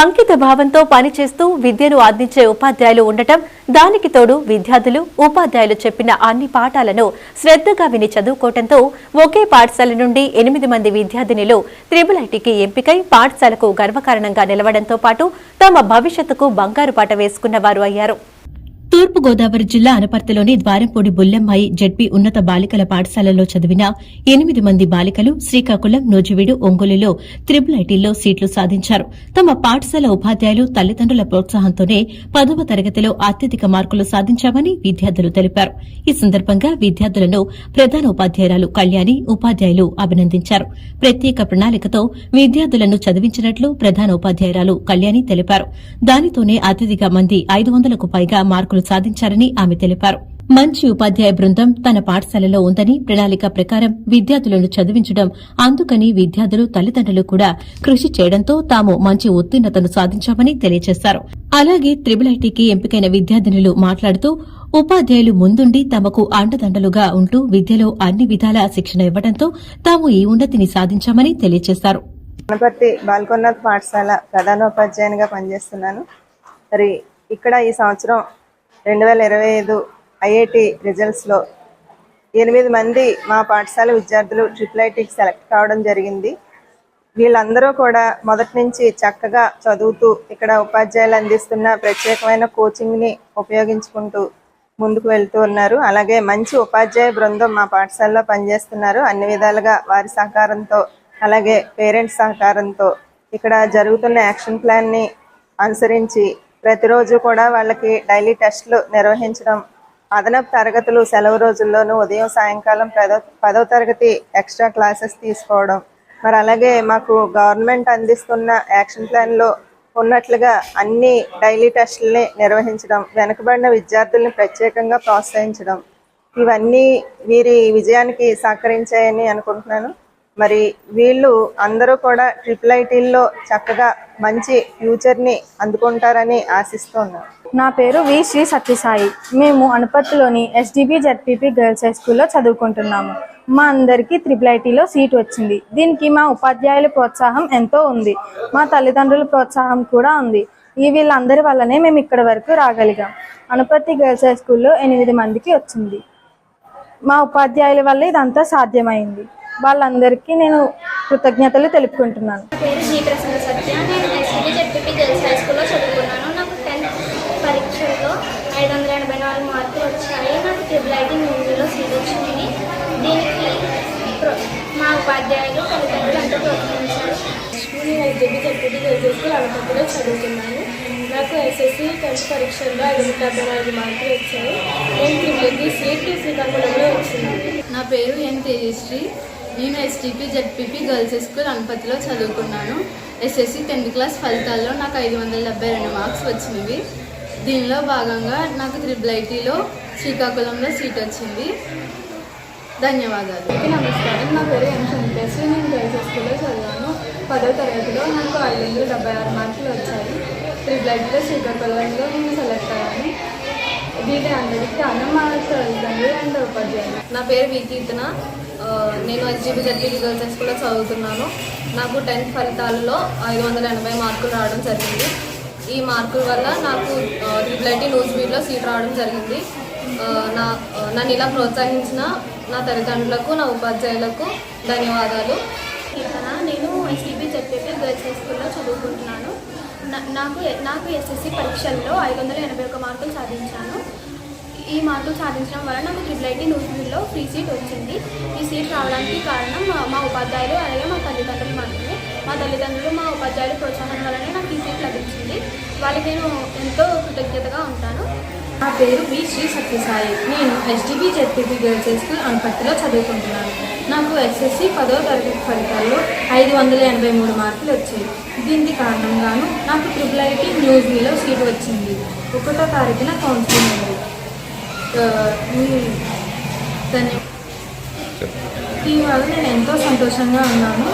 అంకిత భావంతో పనిచేస్తూ విద్యను అందించే ఉపాధ్యాయులు ఉండటం దానికి తోడు విద్యార్థులు ఉపాధ్యాయులు చెప్పిన అన్ని పాఠాలను శ్రద్ధగా విని చదువుకోవటంతో ఒకే పాఠశాల నుండి ఎనిమిది మంది విద్యార్థినిలు త్రిబుల్ ఐటీకి ఎంపికై పాఠశాలకు గర్వకారణంగా నిలవడంతో పాటు తమ భవిష్యత్తుకు బంగారు పాట వేసుకున్న వారు అయ్యారు. తూర్పుగోదావరి జిల్లా అనపర్తిలోని ద్వారంపూడి బుల్లెమ్మాయి జడ్పీ ఉన్నత బాలికల పాఠశాలలో చదివిన ఎనిమిది మంది బాలికలు శ్రీకాకుళం నూజివీడు ఒంగోలులో త్రిబుల్ ఐటీల్లో సీట్లు సాధించారు. తమ పాఠశాల ఉపాధ్యాయులు తల్లిదండ్రుల ప్రోత్సాహంతోనే పదవ తరగతిలో అత్యధిక మార్కులు సాధించామని విద్యార్థులు తెలిపారు. ఈ సందర్భంగా విద్యార్థులను ప్రధాన ఉపాధ్యాయురాలు కళ్యాణి ఉపాధ్యాయులు అభినందించారు. ప్రత్యేక ప్రణాళికతో విద్యార్థులను చదివించినట్లు ప్రధాన ఉపాధ్యాయురాలు కళ్యాణి తెలిపారు. దానితోనే అత్యధిక మంది ఐదు వందలకు పైగా మార్కులు సాధించారని ఆమె తెలిపారు. మంచి ఉపాధ్యాయ బృందం తన పాఠశాలలో ఉందని ప్రణాళిక ప్రకారం విద్యార్థులను చదివించడం అందుకని విద్యార్థులు తల్లిదండ్రులు కూడా కృషి చేయడంతో తాము మంచి ఉత్తీర్ణతను సాధించామని తెలియజేశారు. అలాగే త్రిబుల్ ఐటీకి ఎంపికైన విద్యార్థినులు మాట్లాడుతూ ఉపాధ్యాయులు ముందుండి తమకు అండదండలుగా ఉంటూ విద్యలో అన్ని విధాల శిక్షణ ఇవ్వడంతో తాము ఈ ఉన్నతిని సాధించామని తెలియజేశారు. గణపతి పాఠశాల ప్రధానోపాధ్యాయునిగా పనిచేస్తున్నాను. మరి ఇక్కడ ఈ సంవత్సరం రెండు వేల ఇరవై ఐదు ఐఐటి రిజల్ట్స్లో ఎనిమిది మంది మా పాఠశాల విద్యార్థులు ట్రిపుల్ ఐటీకి సెలెక్ట్ కావడం జరిగింది. వీళ్ళందరూ కూడా మొదటి నుంచి చక్కగా చదువుతూ ఇక్కడ ఉపాధ్యాయులు అందిస్తున్న ప్రత్యేకమైన కోచింగ్ని ఉపయోగించుకుంటూ ముందుకు వెళ్తూ ఉన్నారు. అలాగే మంచి ఉపాధ్యాయ బృందం మా పాఠశాలలో పనిచేస్తున్నారు. అన్ని విధాలుగా వారి సహకారంతో అలాగే పేరెంట్స్ సహకారంతో ఇక్కడ జరుగుతున్న యాక్షన్ ప్లాన్ని అనుసరించి ప్రతిరోజు కూడా వాళ్ళకి డైలీ టెస్టులు నిర్వహించడం అదనపు తరగతులు సెలవు రోజుల్లోనూ ఉదయం సాయంకాలం పదో పదో తరగతి ఎక్స్ట్రా క్లాసెస్ తీసుకోవడం. మరి అలాగే మాకు గవర్నమెంట్ అందిస్తున్న యాక్షన్ ప్లాన్లో ఉన్నట్లుగా అన్ని డైలీ టెస్టుల్ని నిర్వహించడం వెనుకబడిన విద్యార్థుల్ని ప్రత్యేకంగా ప్రోత్సహించడం. ఇవన్నీ వీరి విజయానికి సహకరించాయని అనుకుంటున్నాను. మరి వీళ్ళు అందరూ కూడా ట్రిపుల్ ఐటీల్లో చక్కగా మంచి ఫ్యూచర్ని అందుకుంటారని ఆశిస్తున్నాను. నా పేరు వి శ్రీ సత్యసాయి. మేము అనుపత్తిలోని ఎస్డిబి జెడ్పీపీ గర్ల్స్ హై స్కూల్లో చదువుకుంటున్నాము. మా అందరికీ త్రిపుల్ ఐటీలో సీట్ వచ్చింది. దీనికి మా ఉపాధ్యాయుల ప్రోత్సాహం ఎంతో ఉంది. మా తల్లిదండ్రుల ప్రోత్సాహం కూడా ఉంది. ఈ వీళ్ళందరి వల్లనే మేము ఇక్కడ వరకు రాగలిగాం. అనుపత్తి గర్ల్స్ హై స్కూల్లో ఎనిమిది మందికి వచ్చింది. మా ఉపాధ్యాయుల వల్ల ఇదంతా సాధ్యమైంది. వాళ్ళందరికీ నేను కృతజ్ఞతలు తెలుపుకుంటున్నాను. నా పేరు జీ ప్రసన్న సత్య. నేను హై స్కూల్లో చదువుకున్నాను. నాకు టెన్త్ పరీక్షల్లో ఐదు వందల ఎనభై నాలుగు మార్కులు వచ్చాయి. నాకు ట్రిపుల్ ఐటీ మ్యూజియంలో సీట్ వచ్చింది. దీనికి మా ఉపాధ్యాయులు తల్లిదండ్రులు ఎంతో ప్రోత్సహించారు. నేను ఎస్జేబీ జెడ్పీటీ గర్ల్స్ స్కూల్ అనంతపురంలో చదువుతున్నాను నాకు ఎస్ఎస్సి టెన్త్ పరీక్షల్లో ఐదు వందల డెబ్బై నాలుగు మార్కులు వచ్చాయి. నేను త్రిబుల్కి సీట్ శ్రీకాకుళంలో వచ్చింది. నా పేరు ఎన్ తేజశ్రీ. నేను ఎస్టీపీ జెడ్పీపీ గర్ల్స్ స్కూల్ అనుపతిలో చదువుకున్నాను. ఎస్ఎస్సి టెన్త్ క్లాస్ ఫలితాల్లో నాకు ఐదు వందల డెబ్బై రెండు మార్క్స్ వచ్చినవి. దీనిలో భాగంగా నాకు త్రిబుల్ ఐటీలో శ్రీకాకుళంలో సీట్ వచ్చింది. ధన్యవాదాలు. నమస్కారం. నా పేరు ఎం సంతేష్ నేను గర్ల్స్ స్కూల్లో చదివాను. పదో తరగతిలో నాకు ఐదు వందల డెబ్బై ఆరు మార్కులు వచ్చాయి. త్రిబుల్ ఐటీలో శ్రీకాకుళంలో నేను సెలెక్ట్ అయ్యాను. దీని అందరికీ కారణం మా తల్లిదండ్రులు అండ్ ఉపాధ్యాయులు. నా పేరు వి కీర్తన ఆ, నేను ఎస్జీబీ జెడ్పీటీ గర్ల్స్ స్కూల్లో చదువుతున్నాను. నాకు టెన్త్ ఫలితాలలో ఐదు వందల ఎనభై మార్కులు రావడం జరిగింది. ఈ మార్కుల వల్ల నాకు ట్రిపుల్ ఐటీ న్యూస్ బీట్లో సీట్ రావడం జరిగింది. నా నన్ను ఇలా ప్రోత్సహించిన నా తల్లిదండ్రులకు నా ఉపాధ్యాయులకు ధన్యవాదాలు. నేను ఎస్జీబీ జెడ్పీపీ గర్ల్స్ హై స్కూల్లో చదువుకుంటున్నాను. నా- నాకు నాకు ఎస్ఎస్సి పరీక్షల్లో ఐదు వందల ఎనభై ఒక మార్కులు సాధించాను. ఈ మార్కులు సాధించడం వల్ల నాకు ట్రిపుల్ ఐటీ న్యూస్లో ఫ్రీ సీట్ వచ్చింది. ఈ సీట్ రావడానికి కారణం మా- ఉపాధ్యాయులు అలాగే మా తల్లిదండ్రులు మాత్రమే. మా తల్లిదండ్రులు మా ఉపాధ్యాయులు ప్రోత్సాహం వల్లనే నాకు ఈ సీట్ లభించింది. వాళ్ళకి నేను ఎంతో కృతజ్ఞతగా ఉంటాను. నా పేరు బి శ్రీ సత్యసాయి. నేను ఎస్డిబి జెడ్పీపీ గర్ల్స్ స్కూల్ అనపర్తిలో చదువుకుంటున్నాను. నాకు ఎస్ఎస్సి పదో తరగతి ఫలితాల్లో ఐదు వందల ఎనభై మూడు మార్కులు వచ్చాయి. దీనికి కారణంగాను నాకు ట్రిపుల్ ఐటీ న్యూస్ మీలో సీట్ వచ్చింది. ఒకటో తారీఖున కౌన్సిలింగ్ ఉంది. ఆ, దీనివల్ల నేను ఎంతో సంతోషంగా ఉన్నాను.